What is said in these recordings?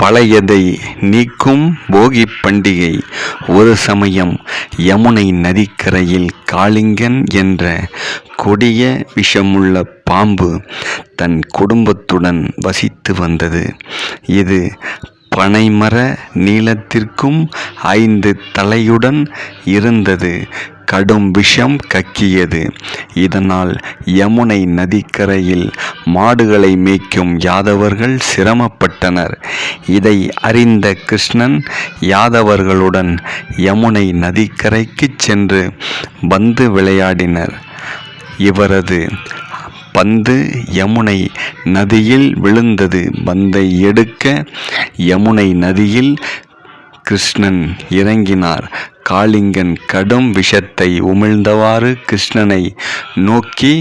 பழையதை நீக்கும் போகி பண்டிகை. ஒரு சமயம் யமுனை நதிக்கரையில் காளிங்கன் என்ற கொடிய விஷமுள்ள பாம்பு தன் குடும்பத்துடன் வசித்து வந்தது. இது பனைமர நீளத்திற்கும் ஐந்து தலையுடன் இருந்தது. கடும் விஷம் கக்கியது. இதனால் யமுனை நதிக்கரையில் மாடுகளை மேய்க்கும் யாதவர்கள் சிரமப்பட்டனர். இதை அறிந்த கிருஷ்ணன் யாதவர்களுடன் யமுனை நதிக்கரைக்கு சென்று பந்து விளையாடினர். இவரது பந்து யமுனை நதியில் விழுந்தது. பந்தை எடுக்க யமுனை நதியில் கிருஷ்ணன் இறங்கினார். காளிங்கன் கடும் விஷத்தை உமிழ்ந்தவாறு கிருஷ்ணனை நோக்கி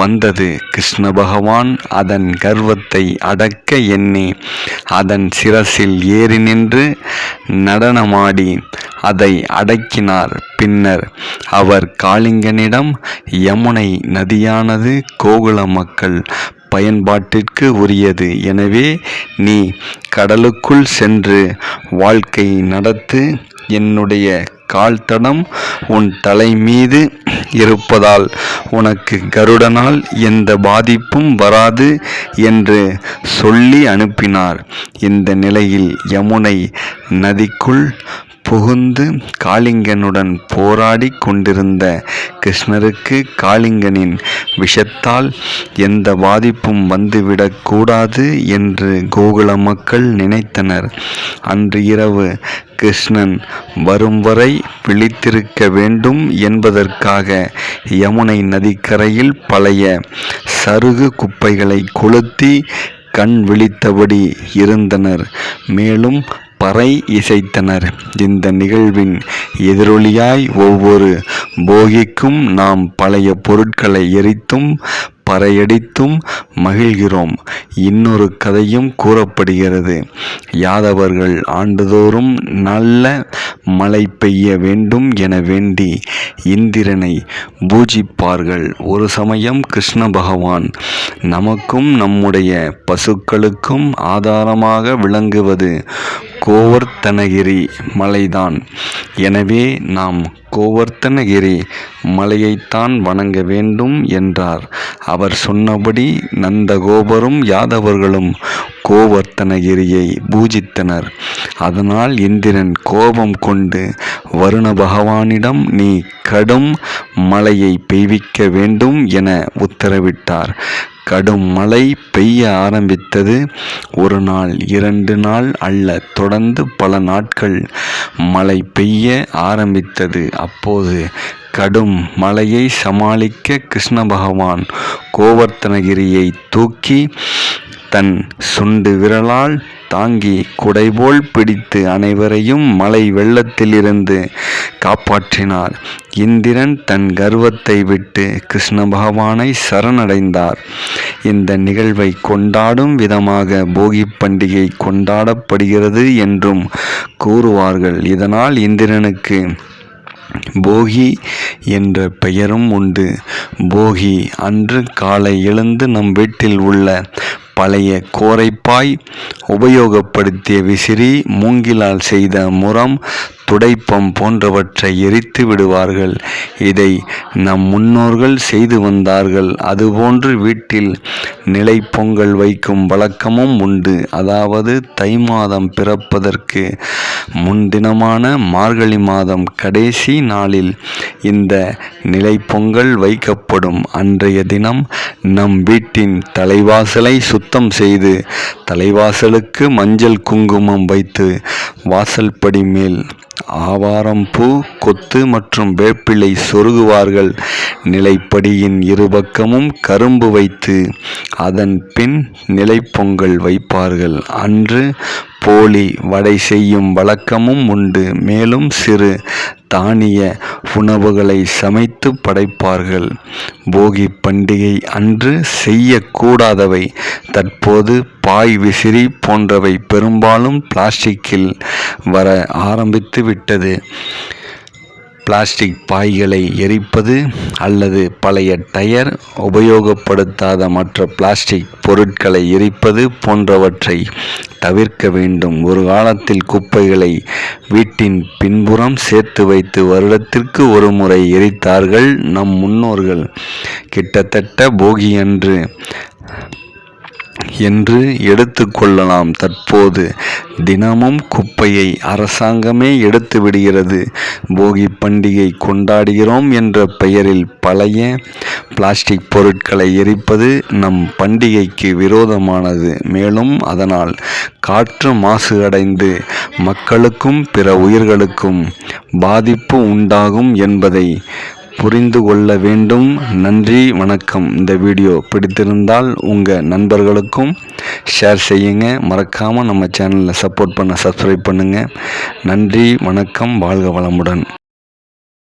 வந்தது. கிருஷ்ண பகவான் அதன் கர்வத்தை அடக்க எண்ணி அதன் சிரசில் ஏறி நின்று நடனமாடி அதை அடக்கினார். பின்னர் அவர் காளிங்கனிடம் யமுனை நதியானது கோகுல மக்கள் பயன்பாட்டிற்கு உரியது. எனவே நீ கடலுக்குள் சென்று வாழ்க்கை நடத்து. என்னுடைய கால் தடம் உன் தலை மீது இருப்பதால் உனக்கு கருடனால் எந்த பாதிப்பும் வராது என்று சொல்லி அனுப்பினார். இந்த நிலையில் யமுனை நதிக்குள் புகுந்து காளிங்கனுடன் போராடி கொண்டிருந்த கிருஷ்ணருக்கு காளிங்கனின் விஷத்தால் எந்த பாதிப்பும் வந்துவிடக்கூடாது என்று கோகுல மக்கள் நினைத்தனர். அன்று இரவு கிருஷ்ணன் வரும் வரை விழித்திருக்க வேண்டும் என்பதற்காக யமுனை நதிக்கரையில் பழைய சருகு குப்பைகளை கொளுத்தி கண் விழித்தபடி இருந்தனர். மேலும் பறை இசைத்தனர். இந்த நிகழ்வின் எதிரொலியாய் ஒவ்வொரு போகிக்கும் நாம் பழைய பொருட்களை எரித்தும் பறையடித்தும் மகிழ்கிறோம். இன்னொரு கதையும் கூறப்படுகிறது. யாதவர்கள் ஆண்டுதோறும் நல்ல மழை பெய்ய வேண்டும் என வேண்டி இந்திரனை பூஜிப்பார்கள். ஒரு சமயம் கிருஷ்ண பகவான் நமக்கும் நம்முடைய பசுக்களுக்கும் ஆதாரமாக விளங்குவது கோவர்த்தனகிரி மலைதான். எனவே நாம் கோவர்த்தனகிரி மலையைத்தான் வணங்க வேண்டும் என்றார். அவர் சொன்னபடி நந்தகோபரும் யாதவர்களும் கோவர்த்தனகிரியை பூஜித்தனர். அதனால் இந்திரன் கோபம் கொண்டு வருண பகவானிடம் நீ கடும் மழையை பெய்விக்க வேண்டும் என உத்தரவிட்டார். கடும் மழை பெய்ய ஆரம்பித்தது. ஒரு நாள் இரண்டு நாள் அல்ல தொடர்ந்து பல நாட்கள் மழை பெய்ய ஆரம்பித்தது. அப்போது கடும் மழையை சமாளிக்க கிருஷ்ண பகவான் கோவர்த்தனகிரியை தூக்கி தன் சுண்டு விரலால் தாங்கி குடைபோல் பிடித்து அனைவரையும் மலை வெள்ளத்திலிருந்து காப்பாற்றினார். இந்திரன் தன் கர்வத்தை விட்டு கிருஷ்ண பகவானை சரணடைந்தார். இந்த நிகழ்வை கொண்டாடும் விதமாக போகி பண்டிகை கொண்டாடப்படுகிறது என்றும் கூறுவார்கள். இதனால் இந்திரனுக்கு போகி என்ற பெயரும் உண்டு. போகி அன்று காலை எழுந்து நம் வீட்டில் உள்ள பழைய கோரைப்பாய் உபயோகப்படுத்திய விசிறி மூங்கிலால் செய்த முறம் துடைப்பம் போன்றவற்றை எரித்து விடுவார்கள். இதை நம் முன்னோர்கள் செய்து வந்தார்கள். அதுபோன்று வீட்டில் நிலை பொங்கல் வைக்கும் வழக்கமும் உண்டு. அதாவது தை மாதம் பிறப்பதற்கு முன்தினமான மார்கழி மாதம் கடைசி நாளில் இந்த நிலை பொங்கல் வைக்கப்படும். அன்றைய தினம் நம் வீட்டின் தலைவாசலை சுத்தம் செய்து தலைவாசலுக்கு மஞ்சள் குங்குமம் வைத்து வாசல்படி மேல் ஆவாரம் பூ கொத்து மற்றும் வேப்பிலை சொருகுவார்கள். நிலைப்படியின் இருபக்கமும் கரும்பு வைத்து அதன் பின் நிலைப்பொங்கல் வைப்பார்கள். அன்று போலி வடை செய்யும் வழக்கமும் உண்டு. மேலும் சிறு தானிய உணவுகளை சமைத்து படைப்பார்கள். போகி பண்டிகை அன்று செய்யக்கூடாதவை தற்போது பாய் விசிறி போன்றவை பெரும்பாலும் பிளாஸ்டிக்கில் வர ஆரம்பித்து விட்டது பிளாஸ்டிக் பாய்களை எரிப்பது அல்லது பழைய டயர் உபயோகப்படுத்தாத மற்ற பிளாஸ்டிக் பொருட்களை எரிப்பது போன்றவற்றை தவிர்க்க வேண்டும். ஒரு காலத்தில் குப்பைகளை வீட்டின் பின்புறம் சேர்த்து வைத்து வருடத்திற்கு ஒரு முறை எரித்தார்கள். நம் முன்னோர்கள் கிட்டத்தட்ட போகியன்று என்று எடுத்துக்கொள்ளலாம் தற்போது தினமும் குப்பையை அரசாங்கமே எடுத்து விடுகிறது. போகி பண்டிகை கொண்டாடுகிறோம் என்ற பெயரில் பழைய பிளாஸ்டிக் பொருட்களை எரிப்பது நம் பண்டிகைக்கு விரோதமானது. மேலும் அதனால் காற்று மாசு அடைந்து மக்களுக்கும் பிற உயிர்களுக்கும் பாதிப்பு உண்டாகும் என்பதை புரிந்து கொள்ள வேண்டும். நன்றி வணக்கம். இந்த வீடியோ பிடித்திருந்தால் உங்கள் நண்பர்களுக்கும் ஷேர் செய்யுங்க. மறக்காமல் நம்ம சேனலில் சப்போர்ட் பண்ண சப்ஸ்கிரைப் பண்ணுங்கள் நன்றி வணக்கம். வாழ்க வளமுடன்.